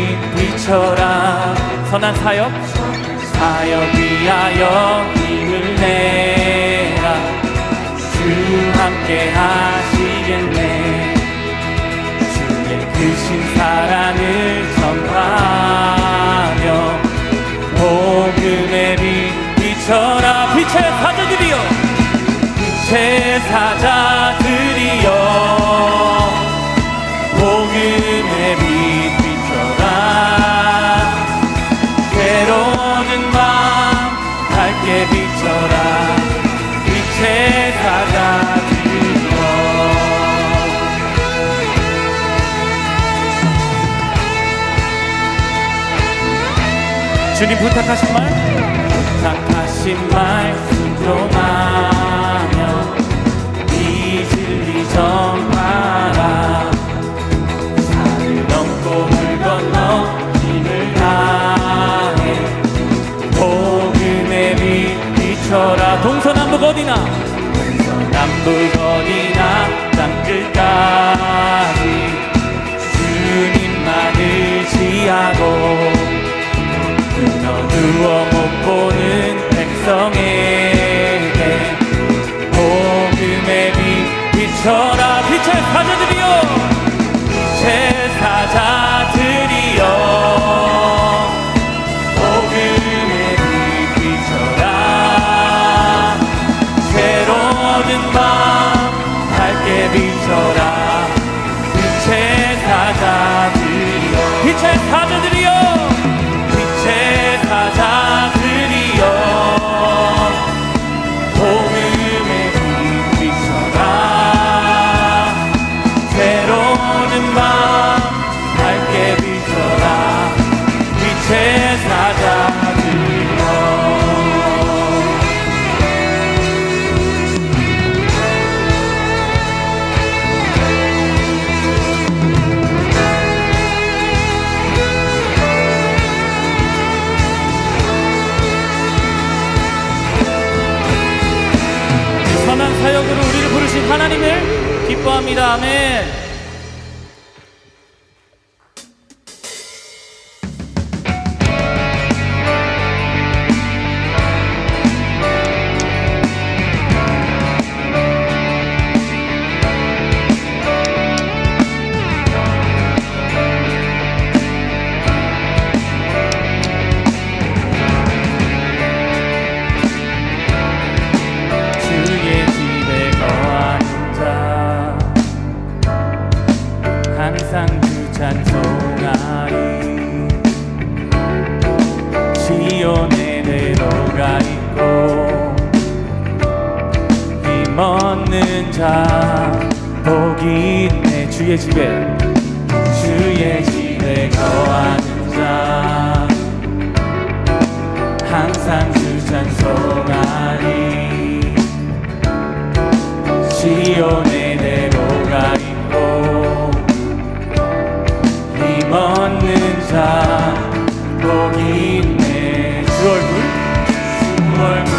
빛이 비춰라. 선한 사역. 사역 위하여 힘을 내라. 주 함께하 주님 부탁하신 말? 부탁하신 말씀도 마며 이 진리 정하라. 산을 넘고 물 건너 힘을 다해 복음의 빛 비춰라. 동서남북 어디나? 동서남북 주어 못 보는 백성의 영역으로 우리를 부르신 하나님을 기뻐합니다. 아멘. 자 복이 있네. 주의 집에. 주의 집에 거하는 자. 항상 주 찬송하니. 시온에 내로가 있고 힘없는 자 복이 있네. 주주 얼굴.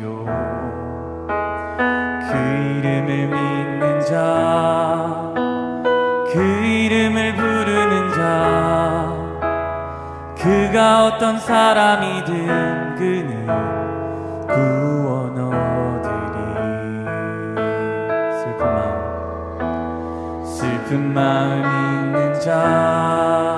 주시오 그 이름을 믿는 자 그 이름을 부르는 자 그가 어떤 사람이든 그는 구원 얻으리 슬픈 마음. 슬픈 마음 있는 자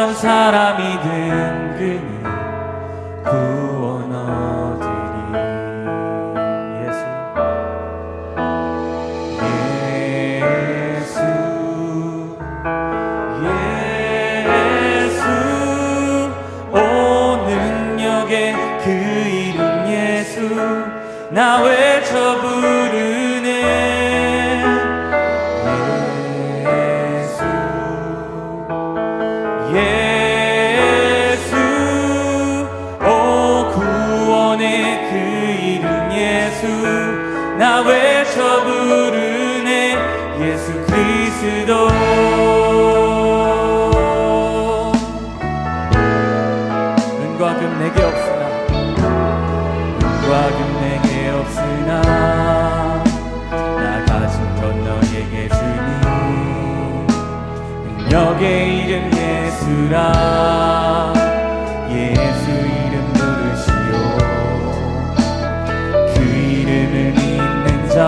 어떤 사람이든 그는 부르라. 예수 이름 부르시오. 그 이름을 믿는 자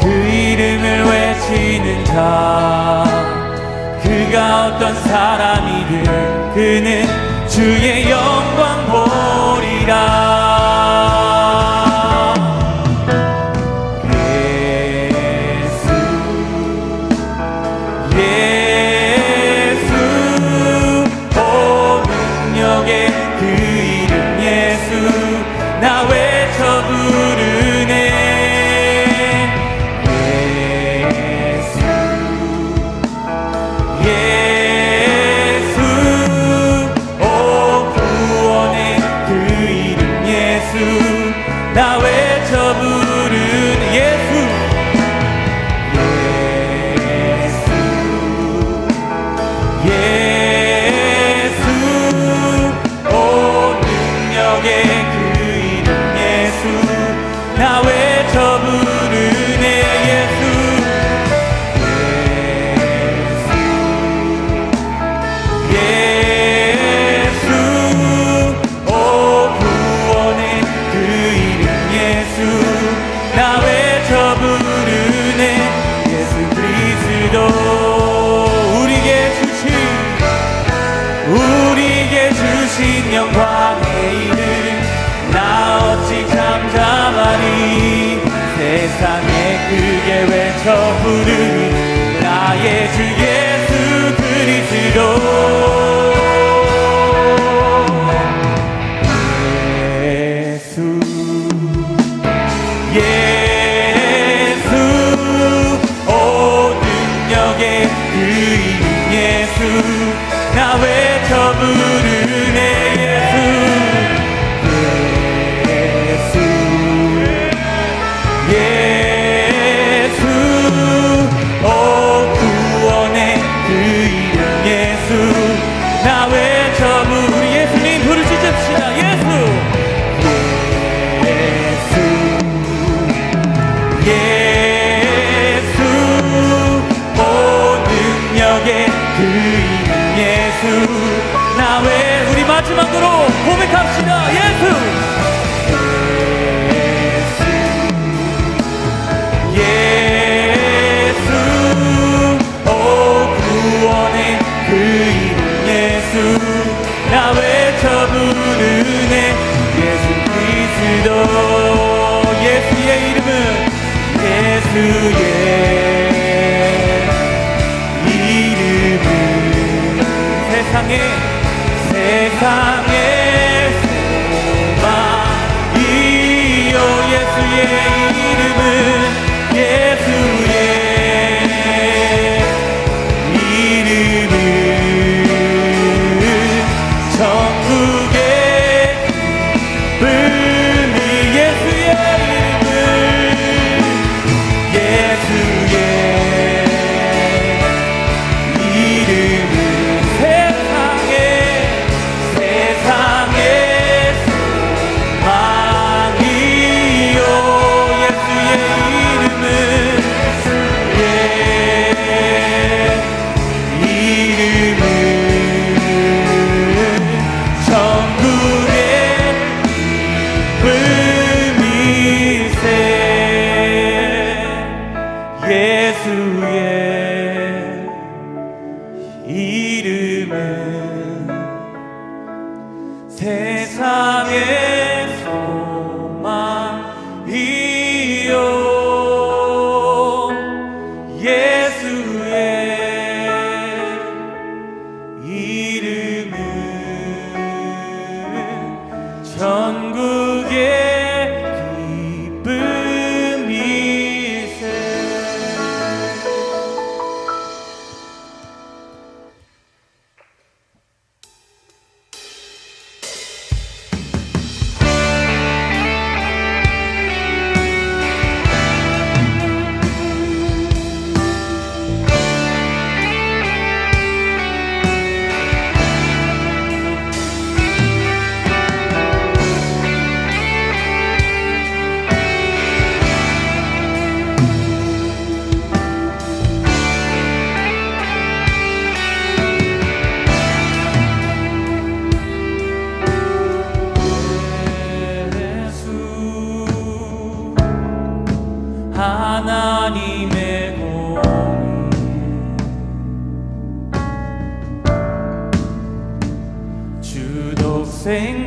그 이름을 외치는 자 그가 어떤 사람이든 그는 주의 영광 보리라. 나 외쳐 부르는 예수 그리스도. 우리게 주신 우리게 주신 영광의 이름 나 어찌 잠잠하니 세상에 크게 외쳐 부르니 나의 주 예수 그리스도.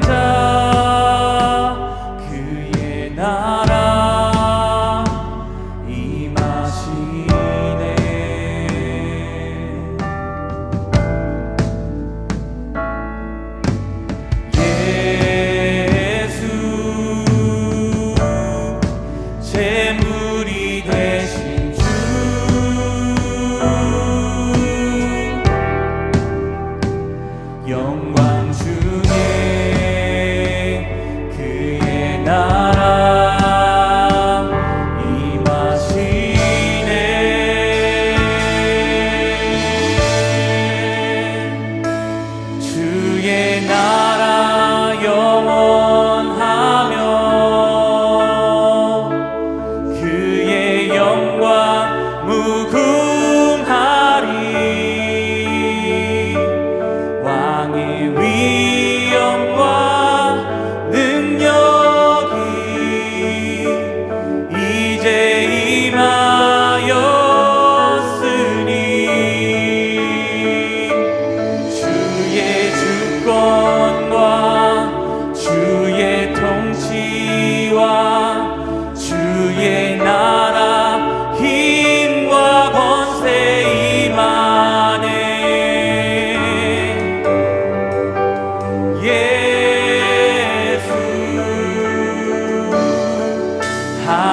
주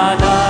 Adonai.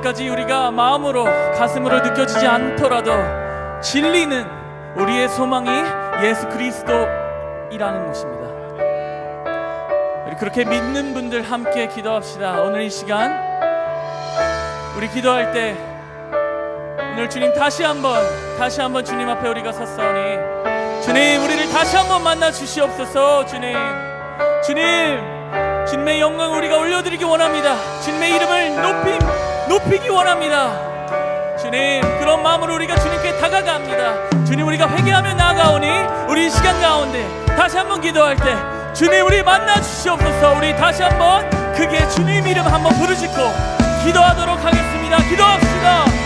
아직까지 우리가 마음으로 가슴으로 느껴지지 않더라도 진리는 우리의 소망이 예수 그리스도이라는 것입니다. 우리 그렇게 믿는 분들 함께 기도합시다. 오늘 이 시간 우리 기도할 때 오늘 주님 다시 한번 다시 한번 주님 앞에 우리가 섰사오니 주님 우리를 다시 한번 만나 주시옵소서 주님 주님 주님의 영광 우리가 올려드리기 원합니다. 주님의 이름을 높이 높이기 원합니다. 주님 그런 마음으로 우리가 주님께 다가갑니다. 주님 우리가 회개하며 나아가오니 우리 이 시간 가운데 다시 한번 기도할 때 주님 우리 만나 주시옵소서. 우리 다시 한번 크게 주님 이름 한번 부르짖고 기도하도록 하겠습니다. 기도합시다.